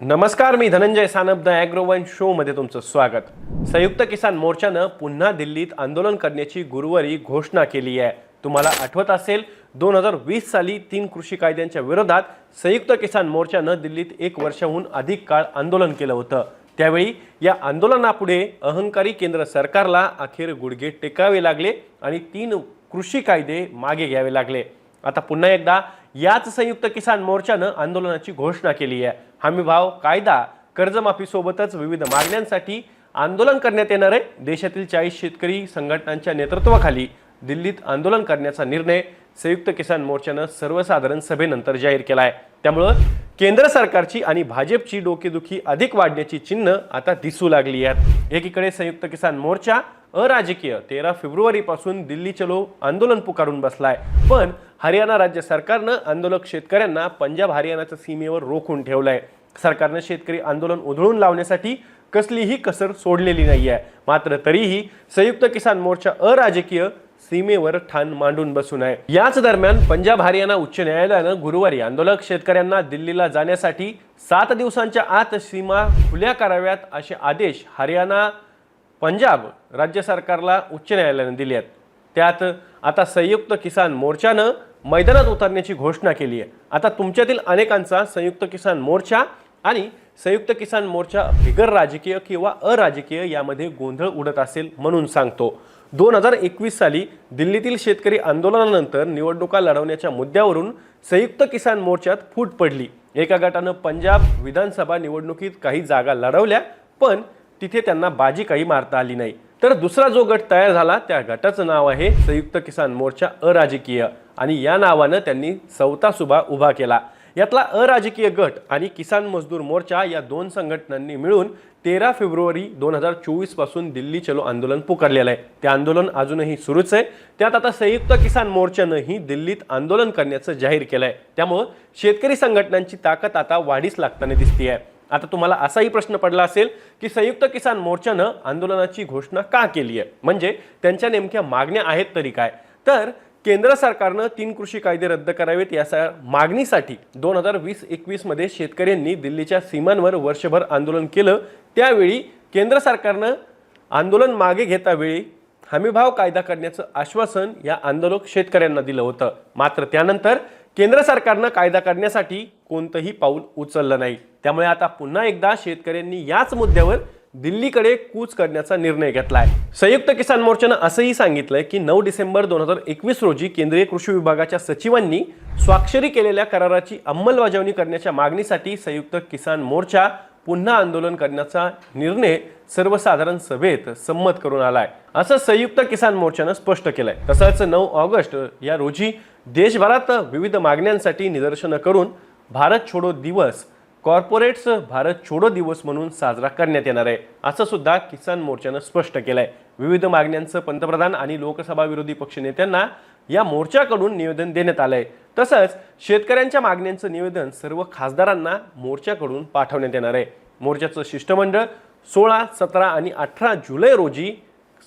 नमस्कार मी धनंजय सानप द ॲग्रोवन शोमध्ये तुमचं स्वागत. संयुक्त किसान मोर्चानं पुन्हा दिल्लीत आंदोलन करण्याची गुरुवारी घोषणा केली आहे. तुम्हाला आठवत असेल दोन हजार वीस साली तीन कृषी कायद्यांच्या विरोधात संयुक्त किसान मोर्चानं दिल्लीत एक वर्षाहून अधिक काळ आंदोलन केलं होतं. त्यावेळी या आंदोलनापुढे अहंकारी केंद्र सरकारला अखेर गुडघे टेकावे लागले आणि तीन कृषी कायदे मागे घ्यावे लागले. आता पुन्हा एकदा याच संयुक्त किसान मोर्चानं आंदोलनाची घोषणा केली आहे. हमी भाव कायदा कर्जमाफीसोबतच विविध मागण्यांसाठी आंदोलन करण्यात येणार आहे. देशातील चाळीस शेतकरी संघटनांच्या नेतृत्वाखाली दिल्लीत आंदोलन करण्याचा निर्णय संयुक्त किसान मोर्चानं सर्वसाधारण सभेनंतर जाहीर केला आहे त्यामुळं केंद्र सरकारची आणि भाजपची डोकेदुखी अधिक वाढण्याची चिन्ह आता दिसू लागली आहेत. एकीकडे संयुक्त किसान मोर्चा अराजकीय. तेरा फेब्रुवारीपासून दिल्ली चलो आंदोलन पुकारून बसलाय. पण हरियाणा राज्य सरकारनं आंदोलक शेतकऱ्यांना पंजाब हरियाणाच्या सीमेवर रोखून ठेवलंय. सरकारनं शेतकरी आंदोलन उधळून लावण्यासाठी कसलीही कसर सोडलेली नाही आहे मात्र तरीही संयुक्त किसान मोर्चा अराजकीय सीमेवर ठाण मांडून बसून आहे. याच दरम्यान पंजाब हरियाणा उच्च न्यायालयानं गुरुवारी आंदोलक शेतकऱ्यांना दिल्लीला जाण्यासाठी सात दिवसांच्या आत सीमा खुल्या कराव्यात असे आदेश हरियाणा पंजाब राज्य सरकारला उच्च न्यायालयानं दिले आहेत. त्यात आता संयुक्त किसान मोर्चानं मैदानात उतरण्याची घोषणा केली आहे. आता तुमच्यातील अनेकांचा संयुक्त किसान मोर्चा आणि संयुक्त किसान मोर्चा बिगर राजकीय किंवा अराजकीय यामध्ये गोंधळ उडत असेल म्हणून सांगतो. दोन हजार एकवीस साली दिल्लीतील शेतकरी आंदोलनानंतर निवडणुका लढवण्याच्या मुद्द्यावरून संयुक्त किसान मोर्चात फूट पडली. एका गटानं पंजाब विधानसभा निवडणुकीत काही जागा लढवल्या पण तिथे त्यांना बाजी काही मारता आली नाही. तर दुसरा जो गट तयार झाला त्या गटाचं नाव आहे संयुक्त किसान मोर्चा अराजकीय. आणि या नावानं त्यांनी चौथा सुभा उभा केला. यातला अराजकीय गट आणि किसान मजदूर मोर्चा या दोन संघटनांनी मिळून तेरा फेब्रुवारी दोन हजार चोवीसपासून दिल्ली चलो आंदोलन पुकारलेलं आहे. ते आंदोलन अजूनही सुरूच आहे. त्यात आता संयुक्त किसान मोर्चानंही दिल्लीत आंदोलन करण्याचं जाहीर केलं आहे त्यामुळं शेतकरी संघटनांची ताकद आता वाढीस लागताना दिसते आहे आता तुम्हाला असाही प्रश्न पडला असेल की संयुक्त किसान मोर्चानं आंदोलनाची घोषणा का केली आहे म्हणजे त्यांच्या नेमक्या मागण्या आहेत तरी काय? तर केंद्र सरकारनं तीन कृषी कायदे रद्द करावेत या मागणीसाठी दोन हजार वीस एकवीसमध्ये शेतकऱ्यांनी दिल्लीच्या सीमांवर वर्षभर आंदोलन केलं. त्यावेळी केंद्र सरकारनं आंदोलन मागे घेतावेळी हमीभाव कायदा करण्याचं आश्वासन या आंदोलक शेतकऱ्यांना दिलं होतं. मात्र त्यानंतर केंद्र सरकारनं कायदा करण्यासाठी कोणतंही पाऊल उचललं नाही. त्यामुळे आता पुन्हा एकदा शेतकऱ्यांनी याच मुद्द्यावर दिल्लीकडे कूच करण्याचा निर्णय घेतला आहे संयुक्त किसान मोर्चानं असंही सांगितलंय की नऊ डिसेंबर दोन हजार एकवीस रोजी केंद्रीय कृषी विभागाच्या सचिवांनी स्वाक्षरी केलेल्या कराराची अंमलबजावणी करण्याच्या मागणीसाठी संयुक्त किसान मोर्चा पुन्हा आंदोलन करण्याचा निर्णय सर्वसाधारण सभेत संमत करून आलाय. असं संयुक्त किसान मोर्चानं स्पष्ट केलंय. तसंच नऊ ऑगस्ट या रोजी देशभरात विविध मागण्यांसाठी निदर्शनं करून भारत छोडो दिवस कॉर्पोरेट्स भारत छोडो दिवस म्हणून साजरा करण्यात येणार आहे. असं सुद्धा किसान मोर्चानं स्पष्ट केलं आहे विविध मागण्यांचं पंतप्रधान आणि लोकसभा विरोधी पक्षनेत्यांना या मोर्चाकडून निवेदन देण्यात आलं आहे तसंच शेतकऱ्यांच्या मागण्यांचं निवेदन सर्व खासदारांना मोर्चाकडून पाठवण्यात येणार आहे. मोर्चाचं शिष्टमंडळ सोळा सतरा आणि अठरा जुलै रोजी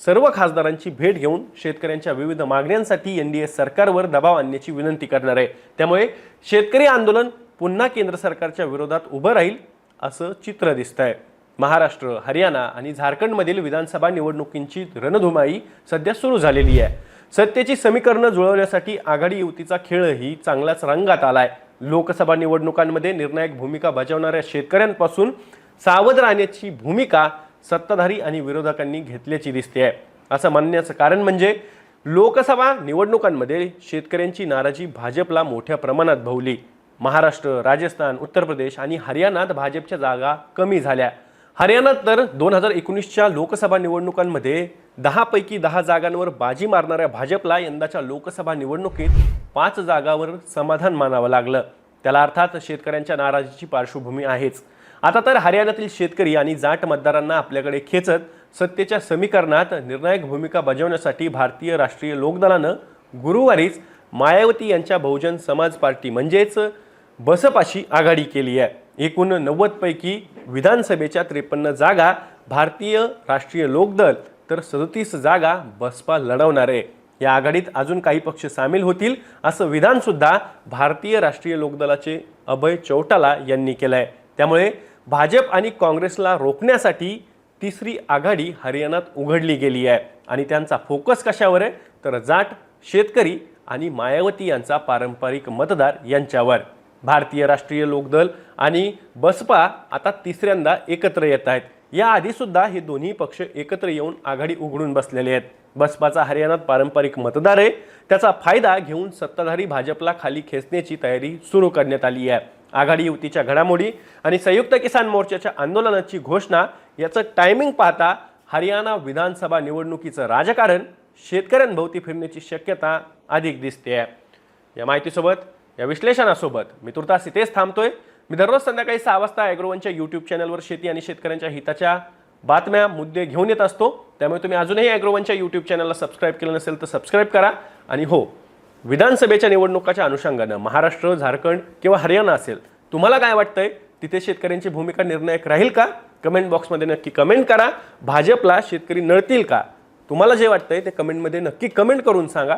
सर्व खासदारांची भेट घेऊन शेतकऱ्यांच्या विविध मागण्यांसाठी एन डी ए सरकारवर दबाव आणण्याची विनंती करणार आहे. त्यामुळे शेतकरी आंदोलन पुन्हा केंद्र सरकारच्या विरोधात उभं राहील असं चित्र दिसतंय. महाराष्ट्र हरियाणा आणि झारखंडमधील विधानसभा निवडणुकींची रणधुमाई सध्या सुरू झालेली आहे. सत्तेची समीकरणं जुळवण्यासाठी आघाडी युतीचा खेळही चांगलाच रंगात आलाय. लोकसभा निवडणुकांमध्ये निर्णायक भूमिका बजावणाऱ्या शेतकऱ्यांपासून सावध राहण्याची भूमिका सत्ताधारी आणि विरोधकांनी घेतल्याची दिसते आहे असं म्हणण्याचं कारण म्हणजे लोकसभा निवडणुकांमध्ये शेतकऱ्यांची नाराजी भाजपला मोठ्या प्रमाणात भवली. महाराष्ट्र राजस्थान उत्तर प्रदेश आणि हरियाणात भाजपच्या जागा कमी झाल्या. हरियाणात तर दोन हजार एकोणीसच्या लोकसभा निवडणुकांमध्ये दहापैकी दहा जागांवर बाजी मारणाऱ्या भाजपला यंदाच्या लोकसभा निवडणुकीत पाच जागावर समाधान मानावं लागलं. त्याला अर्थात शेतकऱ्यांच्या नाराजीची पार्श्वभूमी आहेच. आता तर हरियाणातील शेतकरी आणि जाट मतदारांना आपल्याकडे खेचत सत्तेच्या समीकरणात निर्णायक भूमिका बजावण्यासाठी भारतीय राष्ट्रीय लोकदलानं गुरुवारीच मायावती यांच्या बहुजन समाज पार्टी म्हणजेच बसपाशी आघाडी केली आहे. एकूण नव्वदपैकी विधानसभेच्या त्रेपन्न जागा भारतीय राष्ट्रीय लोकदल तर सदतीस जागा बसपा लढवणार आहे. या आघाडीत अजून काही पक्ष सामील होतील असं विधानसुद्धा भारतीय राष्ट्रीय लोकदलाचे अभय चौटाला यांनी केलं आहे त्यामुळे भाजप आणि काँग्रेसला रोखण्यासाठी तिसरी आघाडी हरियाणात उघडली गेली आहे. आणि त्यांचा फोकस कशावर आहे? तर जाट शेतकरी आणि मायावती यांचा पारंपरिक मतदार यांच्यावर. भारतीय राष्ट्रीय लोकदल आणि बसपा आता तिसऱ्यांदा एकत्र येत आहेत. याआधी सुद्धा हे दोन्ही पक्ष एकत्र येऊन आघाडी उघडून बसलेले आहेत. बसपाचा हरियाणात पारंपरिक मतदार आहे. त्याचा फायदा घेऊन सत्ताधारी भाजपला खाली खेचण्याची तयारी सुरू करण्यात आली आहे. आघाडी युतीच्या घडामोडी आणि संयुक्त किसान मोर्चाच्या आंदोलनाची घोषणा याचं टायमिंग पाहता हरियाणा विधानसभा निवडणुकीचं राजकारण शेतकऱ्यांभोवती फिरण्याची शक्यता अधिक दिसते आहे. या माहितीसोबत या विश्लेषणासोबत मी तुर्तास इथेच थांबतोय. मी दररोज संध्याकाळी सहा वाजता ॲग्रोवनच्या यूट्यूब चॅनलवर शेती आणि शेतकऱ्यांच्या हिताच्या बातम्या मुद्दे घेऊन येत असतो. त्यामुळे तुम्ही अजूनही ॲग्रोवनच्या यूट्यूब चॅनलला सबस्क्राईब केलं नसेल तर सबस्क्राईब करा. आणि हो विधानसभेच्या निवडणुकाच्या अनुषंगानं महाराष्ट्र झारखंड किंवा हरियाणा असेल तुम्हाला काय वाटतंय? तिथे शेतकऱ्यांची भूमिका निर्णायक राहील का? कमेंट बॉक्समध्ये नक्की कमेंट करा. भाजपला शेतकरी नळतील का? तुम्हाला जे वाटतंय ते कमेंटमध्ये नक्की कमेंट करून सांगा.